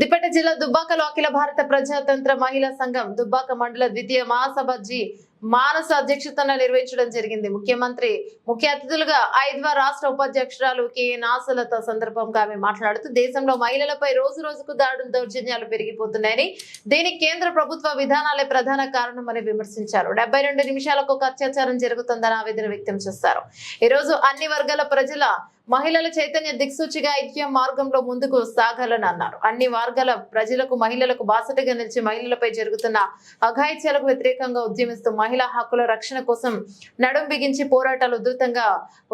సిద్దిపేట జిల్లా దుబ్బాకలో అఖిల భారత ప్రజాతంత్ర మహిళా సంఘం దుబ్బాక మండల ద్వితీయ మహాసభ జీ మానస అధ్యక్షతన నిర్వహించడం జరిగింది. ముఖ్యమంత్రి ముఖ్య అతిథులుగా ఐద్వా రాష్ట్ర ఉపాధ్యక్షురాలు కెఎన్ నాసలత సందర్భంగా ఆమె మాట్లాడుతూ దేశంలో మహిళలపై రోజు రోజుకు దాడులు దౌర్జన్యాలు పెరిగిపోతున్నాయని దీనికి కేంద్ర ప్రభుత్వ విధానాలే ప్రధాన కారణమని విమర్శించారు. డెబ్బై రెండు నిమిషాలకు ఒక అత్యాచారం జరుగుతుందని ఆవేదన వ్యక్తం చేశారు. ఈ రోజు అన్ని వర్గాల ప్రజల మహిళల చైతన్య దిక్సూచిగా ఐక్యం మార్గంలో ముందుకు సాగాలని అన్నారు. అన్ని వర్గాల ప్రజలకు మహిళలకు బాసటగా నిలిచి మహిళలపై జరుగుతున్న అఘాయిత్యాలకు వ్యతిరేకంగా ఉద్యమిస్తూ మహిళా హక్కుల రక్షణ కోసం నడుం బిగించి పోరాటాలు ఉధృతంగా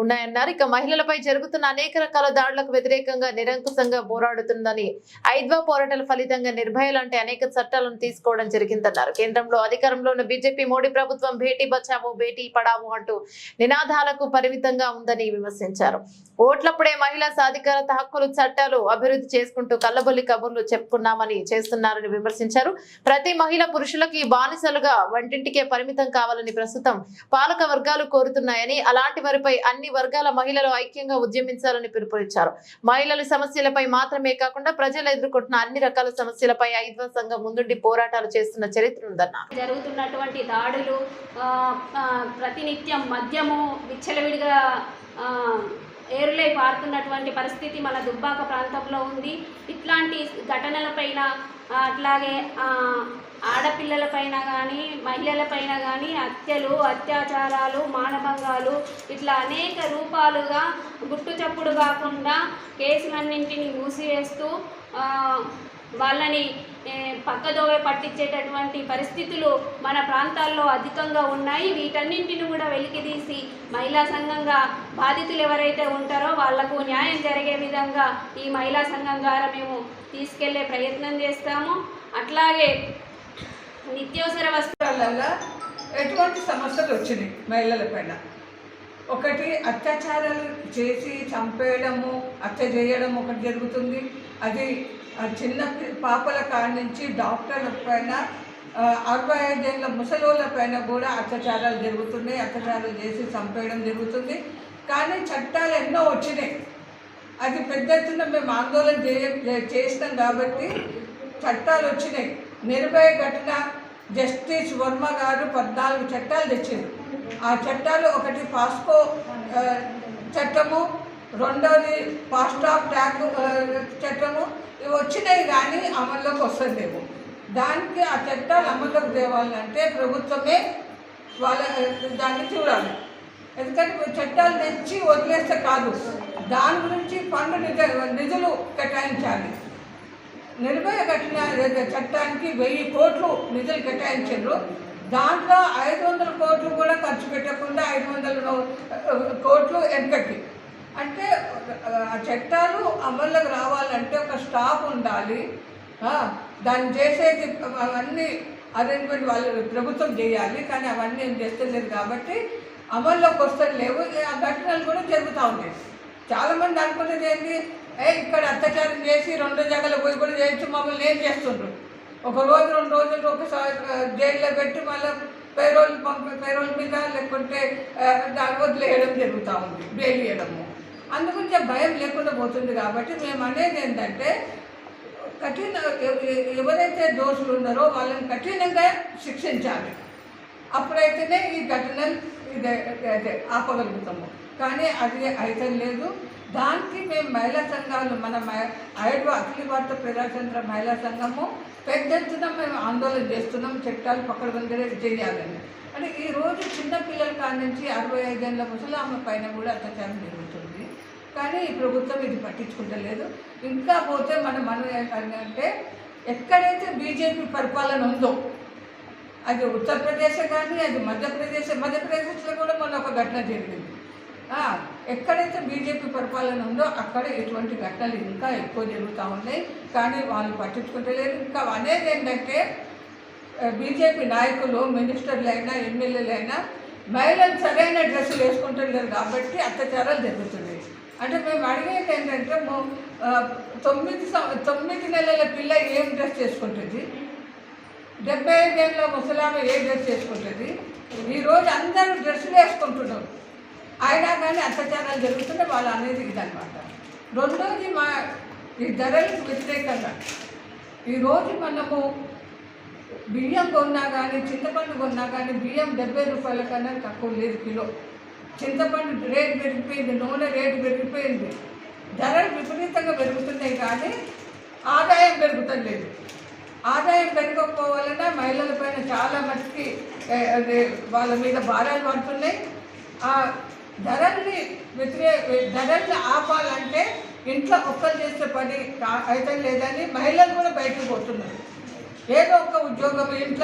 ఉన్నాయన్నారు. ఇక మహిళలపై జరుగుతున్న అనేక రకాల దాడులకు వ్యతిరేకంగా నిరంకుశంగా పోరాడుతుందని ఐద్వా పోరాటాల ఫలితంగా నిర్భయ లాంటి అనేక చట్టాలను తీసుకోవడం జరిగిందన్నారు. కేంద్రంలో అధికారంలో ఉన్న బీజేపీ మోడీ ప్రభుత్వం భేటీ బచావో భేటీ పడావో అంటూ నినాదాలకు పరిమితంగా ఉందని విమర్శించారు. ఓట్లప్పుడే మహిళా సాధికారత హక్కులు చట్టాలు అభివృద్ధి చేసుకుంటూ కళ్ళబొల్లి కబుర్లు చెప్పుకున్నామని చేస్తున్నారని విమర్శించారు. ప్రతి మహిళ పురుషులకి బానిసలుగా వంటింటికే పరిమితం కావాలని ప్రస్తుతం పాలక వర్గాలు కోరుతున్నాయని అలాంటి వారిపై అన్ని వర్గాల మహిళలు ఐక్యంగా ఉద్యమించాలని పిలుపునిచ్చారు. మహిళల సమస్యలపై మాత్రమే కాకుండా ప్రజలు ఎదుర్కొంటున్న అన్ని రకాల సమస్యలపై ఐద్వ సంఘం ముందుండి పోరాటాలు చేస్తున్న చరిత్ర ఉందన్నారు జరుగుతున్నటువంటి దాడులు ప్రతినిత్యం మద్యము విచ్చలవిడిగా ఏరులై పారుతున్నటువంటి పరిస్థితి మన దుబ్బాక ప్రాంతంలో ఉంది. ఇట్లాంటి ఘటనలపైన అట్లాగే ఆడపిల్లలపైన కానీ మహిళలపైన కానీ హత్యలు అత్యాచారాలు మానభంగాలు ఇట్లా అనేక రూపాలుగా గుట్టుచప్పుడు కాకుండా కేసులన్నింటినీ మూసివేస్తూ వాళ్ళని పక్కదోవే పట్టించేటటువంటి పరిస్థితులు మన ప్రాంతాల్లో అధికంగా ఉన్నాయి. వీటన్నింటిని కూడా వెలికితీసి మహిళా సంఘంగా బాధితులు ఎవరైతే ఉంటారో వాళ్ళకు న్యాయం జరిగే విధంగా ఈ మహిళా సంఘం ద్వారా మేము తీసుకెళ్ళే ప్రయత్నం చేస్తాము. అట్లాగే నిత్యావసర వస్త్రాలలో ఎటువంటి సమస్యలు వచ్చినాయి మహిళల పైన? ఒకటి అత్యాచారాలు చేసి చంపేయడము హత్య చేయడం ఒకటి జరుగుతుంది. అది చిన్న పాపల కాడి నుంచి డాక్టర్ల పైన అరవై ఐదేళ్ళ ముసలోళ్ళ పైన కూడా అత్యాచారాలు జరుగుతున్నాయి. అత్యాచారాలు చేసి చంపేయడం జరుగుతుంది. కానీ చట్టాలు ఎన్నో వచ్చినాయి. అది పెద్ద ఎత్తున మేము ఆందోళన చేయ చేసినాం కాబట్టి చట్టాలు వచ్చినాయి. నిర్భయ ఘటన జస్టిస్ వర్మ గారు పద్నాలుగు చట్టాలు తెచ్చారు. ఆ చట్టాలు ఒకటి పాస్కో చట్టము రెండోది ఫాస్ట్ ఆఫ్ ట్యాక్ చట్టము. ఇవి వచ్చినాయి కానీ అమల్లోకి వస్తలేవు. దానికి ఆ చట్టాలు అమల్లోకి తేవాలంటే ప్రభుత్వమే వాళ్ళ దాన్ని చూడాలి. ఎందుకంటే చట్టాలు తెచ్చి వదిలేస్తే కాదు. దాని గురించి ఫండ్ నిధ నిధులు కేటాయించాలి. నిర్భయ కట్టిన చట్టానికి వెయ్యి కోట్లు నిధులు కేటాయించారు. దాంట్లో ఐదు వందల కోట్లు కూడా ఖర్చు పెట్టకుండా ఐదు వందల కోట్లు వెనకకి అంటే ఆ చట్టాలు అమల్లోకి రావాలంటే ఒక స్టాఫ్ ఉండాలి. దాన్ని చేసేది అవన్నీ అరేంజ్మెంట్ వాళ్ళు ప్రభుత్వం చేయాలి కానీ అవన్నీ ఏం చేస్తలేదు కాబట్టి అమల్లోకి వస్తే లేవు. ఆ ఘటనలు కూడా జరుగుతూ ఉన్నాయి చాలామంది అనుకునేది ఏంటి? ఏ ఇక్కడ అత్యాచారం చేసి రెండు జగలు పోయి కూడా చేయొచ్చు మమ్మల్ని ఏం చేస్తుండ్రు? ఒక రోజు రెండు రోజులు ఒకసారి జైల్లో పెట్టి మళ్ళీ పేరోల్ పంపి పేరోల్ మీద లేకుంటే దాని వదిలేయడం జరుగుతూ ఉంది. బెయిల్ ఇవ్వడము అందుగురించి భయం లేకుండా పోతుంది కాబట్టి మేము అనేది ఏంటంటే కఠిన ఎవరైతే దోషులు ఉన్నారో వాళ్ళని కఠినంగా శిక్షించాలి. అప్పుడైతేనే ఈ ఘటన ఇదే ఆపగలుగుతాము. కానీ అది అయితే లేదు. దానికి మేము మహిళా సంఘాలు మన మహి- ఐదు అఖిల భారత ప్రజాతంత్ర మహిళా సంఘము పెద్ద ఎత్తున మేము ఆందోళన చేస్తున్నాం. చట్టాలు పక్కన చేయాలని అంటే ఈ రోజు చిన్న పిల్లల కాడి నుంచి అరవై ఐదేళ్ళ ముసలామె పైన కూడా అత్యాచారం జరుగుతుంది. కానీ ఈ ప్రభుత్వం ఇది పట్టించుకుంటలేదు. ఇంకా పోతే మనం మనం అంటే ఎక్కడైతే బీజేపీ పరిపాలన ఉందో అది ఉత్తరప్రదేశ్ కానీ అది మధ్యప్రదేశ్ మధ్యప్రదేశ్లో కూడా మొన్న ఒక ఘటన జరిగింది. ఎక్కడైతే బీజేపీ పరిపాలన ఉందో అక్కడ ఇటువంటి ఘటనలు ఇంకా ఎక్కువ జరుగుతూ ఉన్నాయి. కానీ వాళ్ళు పట్టించుకుంటలేరు. ఇంకా అనేది ఏంటంటే బీజేపీ నాయకులు మినిస్టర్లు అయినా ఎమ్మెల్యేలు అయినా మహిళలు సరైన డ్రెస్సులు వేసుకుంటున్నారు కాబట్టి అత్యాచారాలు జరుగుతున్నాయి. అంటే మేము అడిగేది ఏంటంటే తొమ్మిది తొమ్మిది నెలల పిల్ల ఏం డ్రెస్ చేసుకుంటుంది? డెబ్బై ఐదేళ్ళ ముసలామె ఏ డ్రెస్ వేసుకుంటుంది ఈరోజు అందరూ డ్రెస్సులు వేసుకుంటున్నారు అయినా కానీ అత్యాచారాలు జరుగుతుంటే వాళ్ళు అనేది ఇదనమాట రెండోది మా ఈ ధరలకు వ్యతిరేకంగా. ఈరోజు మనము బియ్యం కొన్నా కానీ చింతపండు కొన్నా కానీ బియ్యం డెబ్బై రూపాయల కన్నా తక్కువ లేదు కిలో. చింతపండు రేటు పెరిగిపోయింది నూనె రేటు పెరిగిపోయింది. ధరలు విపరీతంగా పెరుగుతున్నాయి కానీ ఆదాయం పెరుగుతలేదు. ఆదాయం పెరగకపోవలన మహిళల పైన చాలా మటుకి వాళ్ళ మీద భారాలు పడుతున్నాయి. ఆ ధరల్ని వ్యతిరే ధరల్ని ఆపాలంటే ఇంట్లో ఒక్కరు చేసే పని అయితే లేదని మహిళలు కూడా బయటకు పోతున్నారు. ఏదో ఒక ఉద్యోగం ఇంట్లో